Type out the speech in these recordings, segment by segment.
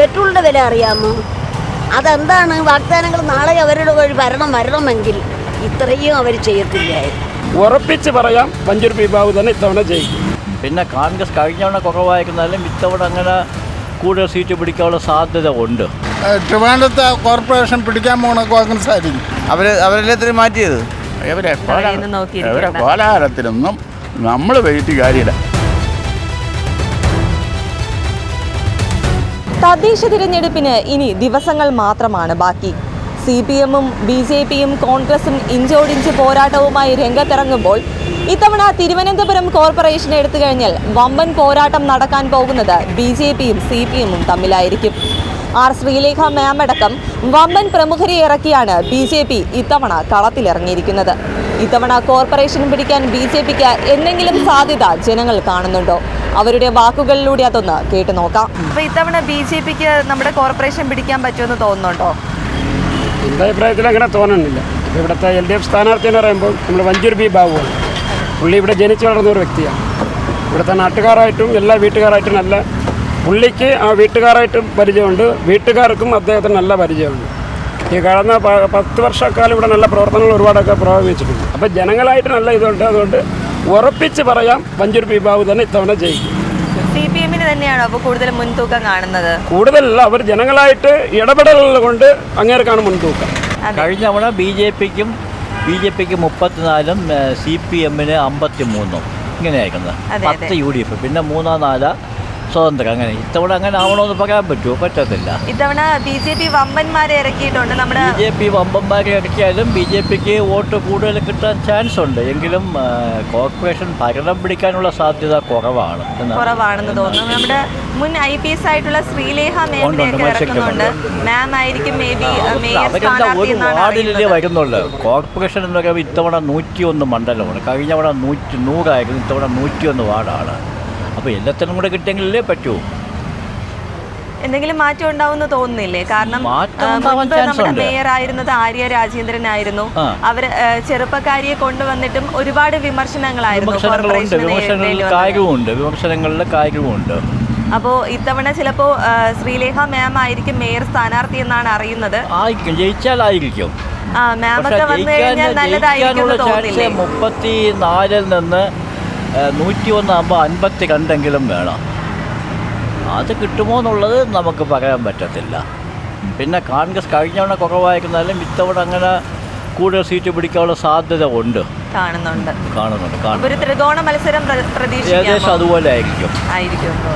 പെട്രോളിന്റെ വില അറിയാമോ? അതെന്താണ്? വാഗ്ദാനങ്ങൾ നാളെ അവരുടെ വഴി വരണം വരണമെങ്കിൽ ഇത്രയും അവർ ചെയ്യത്തില്ലായിരുന്നു. ഉറപ്പിച്ച് പറയാം വഞ്ചൂർ വിഭാവ് തന്നെ ഇത്തവണ ചെയ്യും പിന്നെ കോൺഗ്രസ് കഴിഞ്ഞ തവണ കുറവായിരുന്നാലും ഇത്തവണ അങ്ങനെ കൂടുതൽ സീറ്റ് പിടിക്കാനുള്ള സാധ്യത ഉണ്ട്. ട്രിവാൻഡ്രത്തെ കോർപ്പറേഷൻ പിടിക്കാൻ പോണ കോൺഗ്രസ് ആയിരിക്കും അവർ അവരല്ലേ ഇത്രയും മാറ്റിയത്. ഇവരെ കോലാഹലത്തിലൊന്നും നമ്മൾ വെയിറ്റ് കാര്യമില്ല. തദ്ദേശ തിരഞ്ഞെടുപ്പിന് ഇനി ദിവസങ്ങൾ മാത്രമാണ് ബാക്കി. സി പി എമ്മും ബി ജെ പിയും കോൺഗ്രസും ഇഞ്ചോടിഞ്ച് പോരാട്ടവുമായി രംഗത്തിറങ്ങുമ്പോൾ ഇത്തവണ തിരുവനന്തപുരം കോർപ്പറേഷൻ എടുത്തു കഴിഞ്ഞാൽ വമ്പൻ പോരാട്ടം നടക്കാൻ പോകുന്നത് ബി ജെ പിയും സി പി എമ്മും തമ്മിലായിരിക്കും. ആർ ശ്രീലേഖ മാം അടക്കം വമ്പൻ പ്രമുഖരെ ഇറക്കിയാണ് ബി ജെ പി ഇത്തവണ കളത്തിലിറങ്ങിയിരിക്കുന്നത്. ഇത്തവണ കോർപ്പറേഷൻ പിടിക്കാൻ ബി ജെ പിക്ക് എന്തെങ്കിലും സാധ്യത ജനങ്ങൾ കാണുന്നുണ്ടോ? അവരുടെ വാക്കുകളിലൂടെ അതൊന്ന് കേട്ടു നോക്കാം. അപ്പൊ ഇത്തവണ ബി ജെ പിക്ക് നമ്മുടെ കോർപ്പറേഷൻ പിടിക്കാൻ പറ്റുമെന്ന് തോന്നുന്നുണ്ടോ? എന്റെ അഭിപ്രായത്തിൽ അങ്ങനെ തോന്നുന്നില്ല ഇവിടുത്തെ എൽ ഡി എഫ് സ്ഥാനാർത്ഥി എന്ന് പറയുമ്പോൾ നമ്മൾ വഞ്ചൂർ ബി ബാബുവാണ് പുള്ളി ഇവിടെ ജനിച്ചു വളർന്ന ഒരു വ്യക്തിയാണ്. ഇവിടുത്തെ നാട്ടുകാരായിട്ടും എല്ലാ വീട്ടുകാരായിട്ടും നല്ല പുള്ളിക്ക് ആ വീട്ടുകാരായിട്ടും പരിചയമുണ്ട്. വീട്ടുകാർക്കും അദ്ദേഹത്തിന് നല്ല പരിചയമുണ്ട്. ഈ കഴിഞ്ഞ പത്ത് വർഷക്കാലം ഇവിടെ നല്ല പ്രവർത്തനങ്ങൾ ഒരുപാടൊക്കെ പുരോഗമിച്ചിട്ടുണ്ട് അപ്പോൾ ജനങ്ങളായിട്ട് നല്ല ഇതുണ്ട്. അതുകൊണ്ട് ഉറപ്പിച്ച് പറയാം വഞ്ചൂർ പി ബാബു തന്നെ ഇത്തവണ ജയിക്കും. സി പി എമ്മിന് തന്നെയാണോ അപ്പോൾ കൂടുതൽ മുൻതൂക്കം കാണുന്നത്? കൂടുതലല്ല അവർ ജനങ്ങളായിട്ട് ഇടപെടലുകൾ കൊണ്ട് അങ്ങേർക്കാണ് മുൻതൂക്കം. കഴിഞ്ഞ തവണ ബി ജെ പിക്കും ബി ജെ പിക്ക് മുപ്പത്തിനാലും സി പി എമ്മിന് അമ്പത്തി മൂന്നും ഇങ്ങനെയായിരിക്കുന്നത് പത്ത് യു ഡി എഫ് പിന്നെ മൂന്നോ നാലോ സ്വതന്ത്രം അങ്ങനെ. ഇത്തവണ അങ്ങനെ ആവണമെന്ന് പറയാൻ പറ്റുമോ? പറ്റത്തില്ല. ഇത്തവണ ബി ജെ പി വമ്പന്മാരെ ഇറക്കിയിട്ടുണ്ട് നമ്മുടെ ബി ജെ പി വമ്പന്മാരെ ഇറക്കിയാലും ബി ജെ പിക്ക് വോട്ട് കൂടുതൽ കിട്ടാൻ ചാൻസ് ഉണ്ട്. എങ്കിലും കോർപ്പറേഷൻ ഭരണം പിടിക്കാനുള്ള സാധ്യത കുറവാണ്. കുറവാണെന്ന് തോന്നുന്നു. നമ്മുടെ മുൻ ഐ പി എസ് ആയിട്ടുള്ള ശ്രീലേഖ മേമിനെയൊക്കെ ഇറക്കുന്നുണ്ട്. മാം ആയിരിക്കും മേ ബി മേയർ സ്ഥാനാർത്ഥി അറിയുന്നത്. വരുന്നുള്ളൂ. കോർപ്പറേഷൻ എന്ന് പറയുമ്പോൾ ഇത്തവണ നൂറ്റിയൊന്ന് മണ്ഡലമാണ്. കഴിഞ്ഞ തവണ നൂറ്റി നൂറായിരുന്നു. ഇത്തവണ നൂറ്റിയൊന്ന് വാർഡാണ്. അപ്പോൾ എല്ലാത്തിനും കൂടെ കിട്ടിയെങ്കിലേ പറ്റൂ. എന്തെങ്കിലും മാറ്റം ഉണ്ടാവുമെന്ന് തോന്നുന്നില്ലേ? കാരണം നമ്മുടെ മേയർ ആയിരുന്നത് ആര്യ രാജേന്ദ്രൻ ആയിരുന്നു ആ. അവർ ചെറുപ്പക്കാരിയെ കൊണ്ടുവന്നിട്ടും ഒരുപാട് വിമർശനങ്ങളായിരുന്നു കാര്യവുമുണ്ട് അപ്പോൾ ഇത്തവണ ചിലപ്പോൾ ശ്രീലേഖ മാം ആയിരിക്കും മേയർ സ്ഥാനാർത്ഥി എന്നാണ് അറിയുന്നത്. ആയിരിക്കും. ജയിച്ചാലായിരിക്കും. ആയിരിക്കും മാം പക്ഷേ വന്നു കഴിഞ്ഞാൽ നല്ലതായിരിക്കും മുപ്പത്തി നാലിൽ നിന്ന് നൂറ്റി ഒന്നാകുമ്പോൾ അൻപത്തി രണ്ടെങ്കിലും വേണം. അത് കിട്ടുമോ എന്നുള്ളത് നമുക്ക് പറയാൻ പറ്റത്തില്ല. പിന്നെ കോൺഗ്രസ് കഴിഞ്ഞവണ കുറവായിരിക്കുന്നാലും കുറവായിരുന്നാലും ഇത്തവണ അങ്ങനെ കൂടുതൽ സീറ്റ് പിടിക്കാനുള്ള സാധ്യത ഉണ്ട്. കാണുന്നുണ്ട്. കാണുന്നുണ്ട് ഒരു ത്രികോണ മത്സരം ഏകദേശം അതുപോലെ ആയിരിക്കും.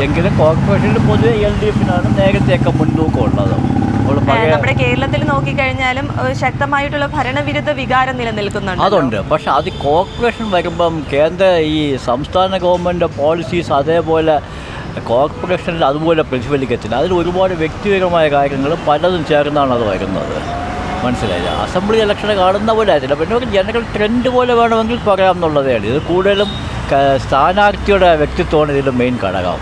എങ്കിലും കോർപ്പറേഷനിൽ പൊതുവെ എൽ ഡി എഫിനാണ് നേരത്തെയൊക്കെ മുൻതൂക്കം ഉള്ളത്. നമ്മുടെ കേരളത്തിൽ നോക്കിക്കഴിഞ്ഞാലും ശക്തമായിട്ടുള്ള ഭരണവിരുദ്ധ വികാരം നിലനിൽക്കുന്നുണ്ട് അതുണ്ട്. പക്ഷെ അത് കോർപ്പറേഷൻ വരുമ്പം കേന്ദ്ര ഈ സംസ്ഥാന ഗവൺമെന്റ് പോളിസീസ് അതേപോലെ കോർപ്പറേഷനിൽ അതുപോലെ പ്രതിഫലിക്കത്തില്ല. അതിൽ ഒരുപാട് വ്യക്തിപരമായ കാര്യങ്ങൾ പലതും ചേർന്നാണ് അത് വരുന്നത്. മനസ്സിലായില്ല? അസംബ്ലി ഇലക്ഷൻ കാണുന്ന പോലെ ആയിട്ടില്ല. പിന്നെ ഒരു ജനറൽ ട്രെൻഡ് പോലെ വേണമെങ്കിൽ പറയാം എന്നുള്ളതേ ഉള്ളൂ. ഇത് കൂടുതലും സ്ഥാനാർത്ഥിയുടെ വ്യക്തിത്വമാണ് ഇതിൽ മെയിൻ ഘടകം.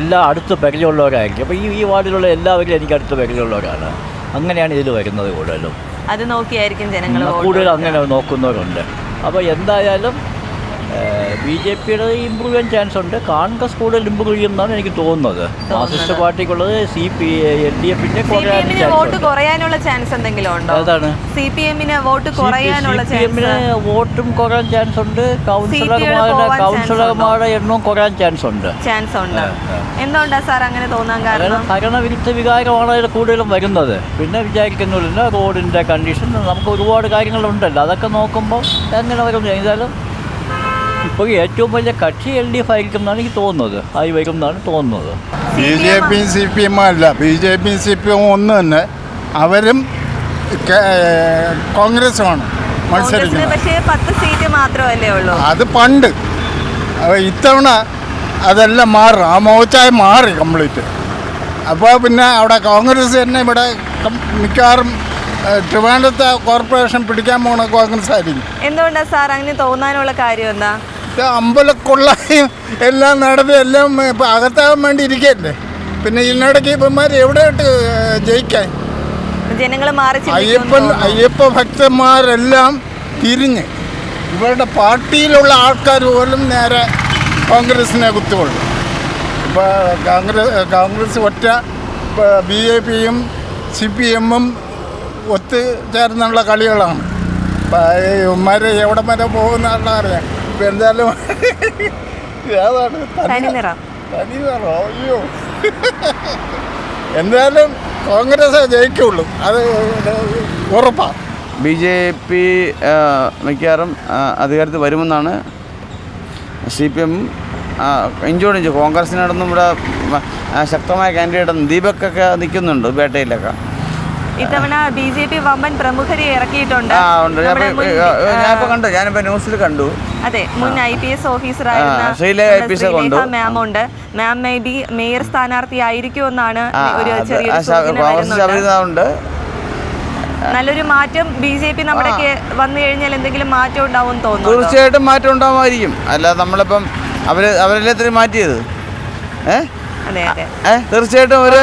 എല്ലാം അടുത്ത് പരിചയമുള്ളവരായിരിക്കും അപ്പോൾ ഈ ഈ വാർഡിലുള്ള എല്ലാവരും എനിക്ക് അടുത്ത് പരിചയമുള്ളവരാണ് അങ്ങനെയാണ് ഇതിൽ വരുന്നത് കൂടുതലും. അത് നോക്കിയായിരിക്കും ജനങ്ങൾ കൂടുതൽ അങ്ങനെ നോക്കുന്നവരുണ്ട്. അപ്പോൾ എന്തായാലും ബി ജെ പിയുടെ ഇമ്പ്രൂവ് ചെയ്യാൻ ചാൻസ് ഉണ്ട്. കോൺഗ്രസ് കൂടുതൽ ഇമ്പ്രൂവ് ചെയ്യുമെന്നാണ് എനിക്ക് തോന്നുന്നത്. Marxist പാർട്ടിക്കുള്ളത് C P L D chance vote കുറയാനുള്ള ചാൻസ് എന്തെങ്കിലും ഉണ്ടോ? അതാണ് സി പി എമ്മിന് വോട്ട് കുറയാനുള്ള വോട്ടും കുറയാൻ ചാൻസ് ഉണ്ട്. കൗൺസിലർമാരുടെ കൗൺസിലർമാരുടെ എണ്ണവും കുറയാൻ ചാൻസ് ഉണ്ട്. ചാൻസ് ഉണ്ട്. എന്തുകൊണ്ടാണ്. എന്തുകൊണ്ടാ സാർ അങ്ങനെ തോന്നാൻ കാരണം കാരണം? ഭരണവിരുദ്ധ വികാരമാണ് അതിൽ കൂടുതലും വരുന്നത്. പിന്നെ വിചാരിക്കുന്നില്ല റോഡിന്റെ കണ്ടീഷൻ നമുക്ക് ഒരുപാട് കാര്യങ്ങളുണ്ടല്ലോ. അതൊക്കെ നോക്കുമ്പോൾ എങ്ങനെ വരും? ചെയ്താലും ഇപ്പോൾ ഏറ്റവും വലിയ കക്ഷി എൽ ഡി എഫ് ആയിരിക്കും എന്നാണ് എനിക്ക് തോന്നുന്നത്. ആയി വരും എന്നാണ് തോന്നുന്നത്. ബി ജെ പിയും സി പി എമ്മും അല്ല. ബി ജെ പിയും സി പി എമ്മും ഒന്ന് തന്നെ അവരും കോൺഗ്രസുമാണ് മത്സരിക്കുന്നത്. പക്ഷേ പത്ത് സീറ്റ് മാത്രമല്ലേ ഉള്ളൂ. അത് പണ്ട്. ഇത്തവണ അതെല്ലാം മാറും. ആ മോച്ചായ മാറി കംപ്ലീറ്റ്. അപ്പോൾ പിന്നെ അവിടെ കോൺഗ്രസ് തന്നെ ഇവിടെ മിക്കവാറും ട്രിവാൻഡ്രത്തെ കോർപ്പറേഷൻ പിടിക്കാൻ പോണ കോൺഗ്രസ് ആയിരിക്കും. എന്തുകൊണ്ടാണ് സാർ? അങ്ങനെ തോന്നാനുള്ള കാര്യം എന്താ? അമ്പലക്കൊള്ളയും എല്ലാം നടന്ന് എല്ലാം ഇപ്പം അകത്താകാൻ വേണ്ടി ഇരിക്കല്ലേ? പിന്നെ ഇതിനിടയ്ക്ക് ഇപ്പന്മാർ എവിടെയായിട്ട് ജയിക്കാൻ? ജനങ്ങൾ മാറി അയ്യപ്പൻ അയ്യപ്പ ഭക്തന്മാരെല്ലാം തിരിഞ്ഞ്. ഇവരുടെ പാർട്ടിയിലുള്ള ആൾക്കാർ പോലും നേരെ കോൺഗ്രസിനെ കുത്തുകൊള്ളു. ഇപ്പോൾ കോൺഗ്രസ് കോൺഗ്രസ് ഒറ്റ ബി ജെ പിയും സി പി എമ്മും ഒത്തു ചേർന്നുള്ള കളികളാണ്. ഇവന്മാർ എവിടെ വരെ പോകുന്ന അറിയാം തനിനിറം അയ്യോ. എന്തായാലും കോൺഗ്രസ് ജയിക്കുള്ളൂ. അത് ഉറപ്പാണ് ബി ജെ പി മിക്കവാറും അധികാരത്തിൽ വരുമെന്നാണ് സി പി എം ഇഞ്ചോടിഞ്ച് കോൺഗ്രസിനോടൊന്നും ഇവിടെ ശക്തമായ കാൻഡിഡേറ്റ് ദീപക്കൊക്കെ നിൽക്കുന്നുണ്ട് പേട്ടയിലൊക്കെ. ഇത്തവണ ബി ജെ പി വമ്പൻ പ്രമുഖരെ ഇറക്കിയിട്ടുണ്ട്. ഞാനിപ്പോൾ കണ്ടു. ഞാനിപ്പോ ന്യൂസിൽ കണ്ടു. അതെ മുൻ ഐ പി എസ് ഓഫീസറായിരുന്ന ആ, ശ്രീലേഖ IPS ഒക്കെ ഉണ്ട്. മാം ഉണ്ട്. മാം മേ ബി മേയർ സ്ഥാനാർത്ഥി ആയിരിക്കും എന്നാണ് ഒരു ചെറിയ നല്ലൊരു മാറ്റം ബി ജെ പി നമ്മുടെ വന്നു കഴിഞ്ഞാൽ എന്തെങ്കിലും മാറ്റം ഉണ്ടാവും തോന്നുന്നു തീർച്ചയായിട്ടും മാറ്റം ഉണ്ടാവുമായിരിക്കും. അല്ലാതെ നമ്മളിപ്പം അവർ അവരെല്ലാത്തിനും മാറ്റിയത്? ഏഹ് തീർച്ചയായിട്ടും ഒരു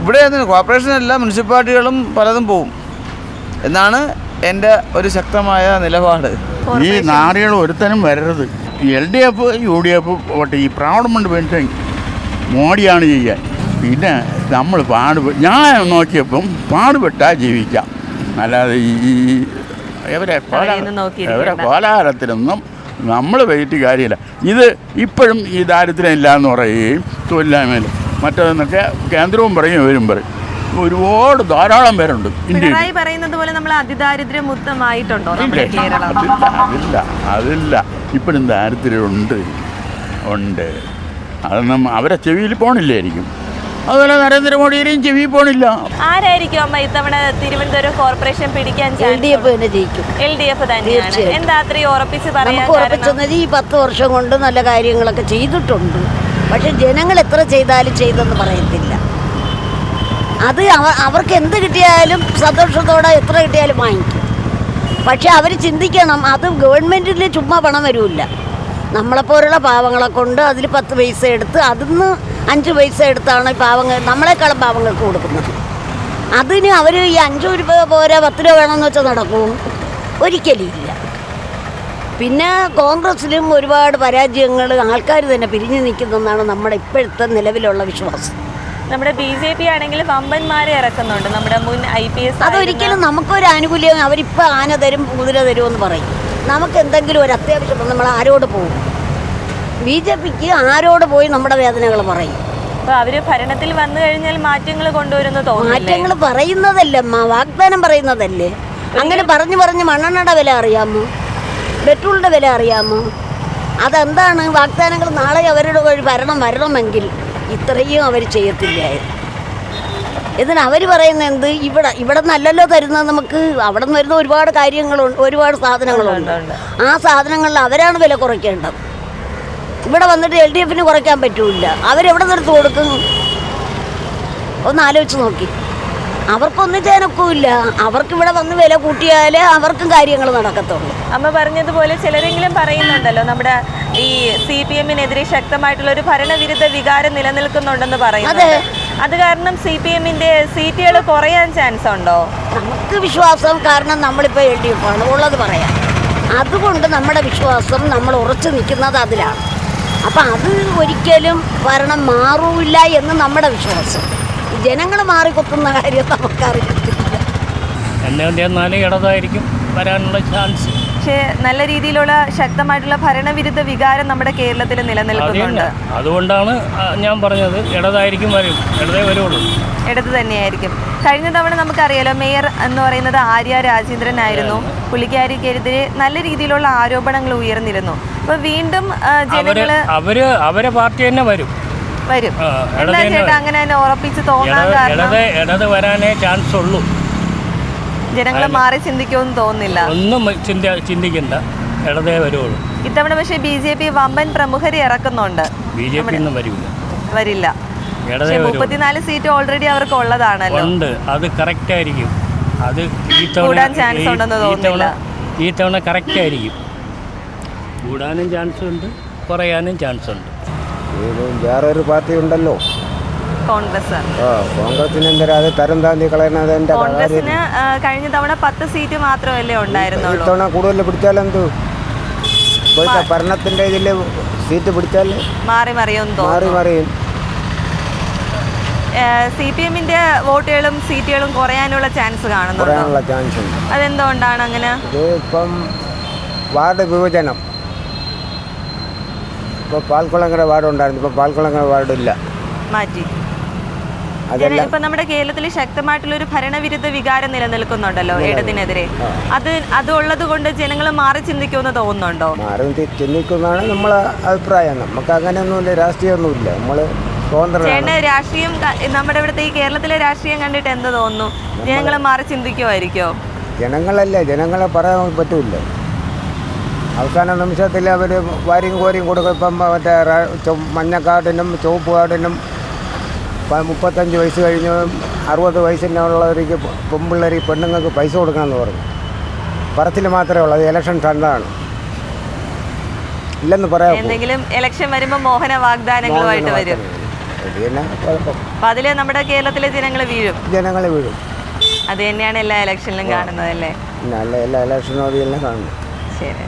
ഇവിടെ കോർപ്പറേഷൻ അല്ല മുനിസിപ്പാലിറ്റികളും പലതും പോവും. എന്നാണ് എന്റെ ഒരു ശക്തമായ നിലപാട്. ഈ നാറികൾ ഒരുത്തനും വരരുത്. L D F U D F vote ഈ പ്രാവഡമെന്റ് പെൻഷൻ മോഡിയാണ് ചെയ്യാൻ പിന്നെ നമ്മൾ പാട് ഞാൻ നോക്കിയപ്പം പാടുപെട്ടാൽ ജീവിക്കാം. അല്ലാതെ ഈ കോല-. ഇവരെ കോലാഹലത്തിലൊന്നും നമ്മൾ വെയിറ്റ് കാര്യമില്ല. ഇത് ഇപ്പോഴും ഈ ദാരിദ്ര്യം ഇല്ല എന്ന് പറയുകയും തൊഴിലില്ലായ്മയിൽ മറ്റേതെന്നൊക്കെ കേന്ദ്രവും പറയും ഇവരും പറയും. ഒരുപാട് ധാരാളം പേരുണ്ട് ഇന്ത്യയിൽ. പിണറായി പറയുന്നത് പോലെ നമ്മൾ അതിദാരിദ്ര്യം മുക്തമായിട്ടുണ്ടോ അതില്ല അതില്ല ഇപ്പോഴും ദാരിദ്ര്യമുണ്ട് ഉണ്ട്. അതൊന്നും അവരെ ചെവിയിൽ പോണില്ലായിരിക്കും. അതുപോലെ നരേന്ദ്രമോദിയുടെയും ചെവി പോണില്ല. ആരായിരിക്കും അമ്മ ഇത്തവണ തിരുവനന്തപുരം കോർപ്പറേഷൻ പിടിക്കാൻ എൽ ഡി എഫ് തന്നെ ജയിക്കും. എൽ ഡി എഫ് തന്നെയാണ്. എന്താ അത്രയും ഉറപ്പിച്ച് പറയാൻ നമുക്ക് ഉറപ്പിച്ചെന്നത് ഈ പത്ത് വർഷം കൊണ്ട് നല്ല കാര്യങ്ങളൊക്കെ ചെയ്തിട്ടുണ്ട്. പക്ഷെ ജനങ്ങൾ എത്ര ചെയ്താലും ചെയ്തെന്ന് പറയത്തില്ല. അത് അവ- അവർക്ക് എന്ത് കിട്ടിയാലും സന്തോഷത്തോടെ എത്ര കിട്ടിയാലും വാങ്ങിക്കും. പക്ഷെ അവർ ചിന്തിക്കണം അത് ഗവൺമെന്റിൽ ചുമ്മാ പണം വരില്ല. നമ്മളെപ്പോലുള്ള പാവങ്ങളെ കൊണ്ട് അതിൽ പത്ത് പൈസ എടുത്ത് അതിന്ന് അഞ്ച് പൈസ എടുത്താണ് പാവങ്ങൾ നമ്മളെക്കാളും പാവങ്ങൾക്ക് കൊടുക്കുന്നത്. അതിന് അവർ ഈ അഞ്ച് രൂപ പോരാ പത്ത് രൂപ വേണമെന്ന് വെച്ചാൽ നടക്കും. ഒരിക്കലും ഇല്ല. പിന്നെ കോൺഗ്രസിലും ഒരുപാട് പരാജയങ്ങൾ ആൾക്കാർ തന്നെ പിരിഞ്ഞു നിൽക്കുന്നെന്നാണ് നമ്മുടെ ഇപ്പോഴത്തെ നിലവിലുള്ള വിശ്വാസം. നമ്മുടെ ബി ജെ പി ആണെങ്കിൽ വമ്പന്മാരെ ഇറക്കുന്നുണ്ട്. നമ്മുടെ മുൻ ഐ പി എസ് അതൊരിക്കലും നമുക്കൊരു ആനുകൂല്യം അവരിപ്പോൾ ആന തരും കുതിര തരുമെന്ന് പറയും. നമുക്ക് എന്തെങ്കിലും ഒരു അത്യാവശ്യം നമ്മൾ ആരോട് പോകും. ബി ജെ പിക്ക് ആരോട് പോയി നമ്മുടെ വേദനകൾ പറയും? അപ്പൊ അവർ ഭരണത്തിൽ വന്നു കഴിഞ്ഞാൽ മാറ്റങ്ങൾ കൊണ്ടുവരുന്ന മാറ്റങ്ങൾ പറയുന്നതല്ലേ അമ്മ വാഗ്ദാനം പറയുന്നതല്ലേ? അങ്ങനെ പറഞ്ഞു പറഞ്ഞ് മണ്ണെണ്ണയുടെ വില അറിയാമോ? പെട്രോളിന്റെ വില അറിയാമോ? അതെന്താണ്? വാഗ്ദാനങ്ങൾ നാളെ അവരുടെ ഒരു ഭരണം വരണമെങ്കിൽ ഇത്രയും അവർ ചെയ്യത്തില്ലായിരുന്നു. എന്നാൽ അവർ പറയുന്ന എന്ത്? ഇവിടെ ഇവിടെ നിന്നല്ലല്ലോ തരുന്നത് നമുക്ക്. അവിടെ നിന്ന് വരുന്ന ഒരുപാട് കാര്യങ്ങളുണ്ട് ഒരുപാട് സാധനങ്ങളുണ്ട്. ആ സാധനങ്ങളിൽ അവരാണ് വില കുറയ്ക്കേണ്ടത്. ഇവിടെ വന്നിട്ട് എൽ ഡി എഫിന് കുറയ്ക്കാൻ പറ്റൂല അവരെവിടെ നിർത്തി കൊടുക്കും? ഒന്ന് ആലോചിച്ച് നോക്കി. അവർക്കൊന്നും ചെയ്യാനൊക്കില്ല അവർക്ക് ഇവിടെ വന്ന് വില കൂട്ടിയാലേ അവർക്കും കാര്യങ്ങൾ നടക്കത്തുള്ളൂ. അമ്മ പറഞ്ഞതുപോലെ ചിലരെങ്കിലും പറയുന്നുണ്ടല്ലോ നമ്മുടെ ഈ സി പി എമ്മിനെതിരെ ശക്തമായിട്ടുള്ള ഒരു ഭരണവിരുദ്ധ വികാരം നിലനിൽക്കുന്നുണ്ടെന്ന് പറയുന്നത് അത്. കാരണം സി പി എമ്മിന്റെ സീറ്റുകൾ കുറയാൻ ചാൻസ് ഉണ്ടോ? നമുക്ക് വിശ്വാസം കാരണം നമ്മളിപ്പോൾ എൽ ഡി എഫ് ആണ് ഉള്ളത് പറയാം അതുകൊണ്ട് നമ്മുടെ വിശ്വാസം നമ്മൾ ഉറച്ചു നിൽക്കുന്നത് അതിലാണ്. അപ്പം അത് ഒരിക്കലും ഭരണം മാറൂല്ല എന്ന് നമ്മുടെ വിശ്വാസം. ജനങ്ങൾ മാറിക്കൊത്തുന്ന കാര്യം നമുക്കറിയത്തില്ല. എന്നാൽ ഇടതായിരിക്കും വരാനുള്ള ചാൻസ്. പക്ഷേ നല്ല രീതിയിലുള്ള ശക്തമായിട്ടുള്ള ഭരണവിരുദ്ധ വികാരം നമ്മുടെ കേരളത്തിൽ നിലനിൽക്കുന്നുണ്ട്. അതുകൊണ്ടാണ് ഞാൻ പറഞ്ഞത് ഇടതായിരിക്കും വരും. ഇടതേ വരുള്ളൂ ഇടത് തന്നെയായിരിക്കും. കഴിഞ്ഞ തവണ നമുക്കറിയാലോ മേയർ എന്ന് പറയുന്നത് ആര്യ രാജേന്ദ്രൻ ആയിരുന്നു. പുള്ളിക്കാരിക്കെതിരെ നല്ല രീതിയിലുള്ള ആരോപണങ്ങൾ ഉയർന്നിരുന്നു. അപ്പൊ വീണ്ടും ജനങ്ങൾ അവർ അവരെ പാർട്ടി തന്നെ വരും. വരും. ചേട്ടാ അങ്ങനെ തന്നെ ഉറപ്പിച്ച് തോന്നാൻ കാരണം? ഇടത് വരാനേ ചാൻസ് ഉള്ളൂ ജനങ്ങൾ മാറി ചിന്തിക്കുമെന്ന് തോന്നുന്നില്ല. ഒന്നും ചിന്ത ചിന്തിക്കണ്ട. ഇടതേ വരുള്ളൂ ഇത്തവണ പക്ഷേ ബി ജെ പി വമ്പൻ പ്രമുഖരെ ഇറക്കുന്നുണ്ട്. ബി ജെ പി വരില്ല. വരില്ല. മുപ്പത്തിനാല് സീറ്റ് ഓൾറെഡി അവർക്ക് ഉള്ളതാണല്ലോ. ഉണ്ട്. അത് കറക്റ്റ് ആയിരിക്കും. അത് ഈ തവണ chance ഈ- ഉണ്ടെന്ന് തോന്നുന്നില്ല. ഈ തവണ കറക്റ്റ് ആയിരിക്കും. കൂടാനും ചാൻസ് ഉണ്ട് കുറയാനും ചാൻസ് ഉണ്ട്. വേറൊരു പാർട്ടി ഉണ്ടല്ലോ. കോൺഗ്രസ് കോൺഗ്രസിന് എന്തിനാ അത് തരം കളയുന്നത് എന്റെ കോൺഗ്രസിന് കഴിഞ്ഞ തവണ പത്ത് സീറ്റ് മാത്രമല്ലേ ഉണ്ടായിരുന്നുള്ളൂ. ഇത്തവണ കൂടുതൽ പിടിച്ചാലെന്ത് ഇപ്പോഴത്തെ ഭരണത്തിന്റെ ഇതിൽ സീറ്റ് പിടിച്ചാൽ മാറി മറിയും മാറി മറിയും. സി പി എമ്മിന്റെ വോട്ടുകളും സീറ്റുകളും കുറയാനുള്ള ചാൻസ് കാണുന്നു ചാൻസ് ഉണ്ട്. അതെന്തുകൊണ്ടാണ് അങ്ങനെ? ഇത് ഇപ്പം വാർഡ് വിഭജനം. ഇപ്പോൾ പാൽക്കുളങ്ങര വാർഡ് ഉണ്ടായിരുന്നു ഇപ്പോൾ പാൽക്കുളങ്ങര ഇല്ല മാറ്റി. ഇപ്പൊ നമ്മുടെ കേരളത്തിൽ ശക്തമായിട്ടുള്ള ഒരു ഭരണവിരുദ്ധ വികാരം നിലനിൽക്കുന്നുണ്ടല്ലോ ഇടതിനെതിരെ അത് അത് ഉള്ളത് കൊണ്ട് ജനങ്ങൾ മാറി ചിന്തിക്കുമെന്ന് തോന്നുന്നുണ്ടോ? മാറി ചിന്തിക്കുന്നതാണ് നമ്മളെ അഭിപ്രായം. നമുക്ക് അങ്ങനെയൊന്നുമില്ല രാഷ്ട്രീയമൊന്നുമില്ല. നമ്മൾ ചേട്ടന് രാഷ്ട്രീയം നമ്മുടെ ഇവിടുത്തെ ഈ കേരളത്തിലെ രാഷ്ട്രീയം കണ്ടിട്ട് എന്ത് തോന്നുന്നു? ജനങ്ങൾ മാറി ചിന്തിക്കുമായിരിക്കോ? ജനങ്ങളല്ലേ ജനങ്ങളെ പറയാൻ പറ്റൂല അവസാന നിമിഷത്തിൽ അവർ വാരിയും കോരിയും കൊടുക്കും. ഇപ്പം മറ്റേ റ- ചുവ- മഞ്ഞ കാർഡിനും ചുവപ്പ് പ- മുപ്പത്തഞ്ച് വയസ്സ് കഴിഞ്ഞ് അറുപത് വയസ്സിനുള്ളവർക്ക് പെൺപിള്ളേർ പെണ്ണുങ്ങൾക്ക് പൈസ കൊടുക്കണമെന്ന് പറഞ്ഞു. പറത്തിൽ മാത്രമേ ഉള്ളൂ അത് ഇലക്ഷൻ ഫണ്ടാണ് ഇല്ലെന്ന് പറയാം എന്തെങ്കിലും ഇലക്ഷൻ വരുമ്പോൾ മോഹന വാഗ്ദാനങ്ങളുമായിട്ട് വരും. അപ്പൊ അതിൽ നമ്മുടെ കേരളത്തിലെ ജനങ്ങൾ വീഴും. ജനങ്ങൾ വീഴും. അത് തന്നെയാണ് എല്ലാ ഇലക്ഷനിലും കാണുന്നത് അല്ലേ? അല്ല എല്ലാ ഇലക്ഷനും അത് തന്നെ കാണുന്നു ശരി.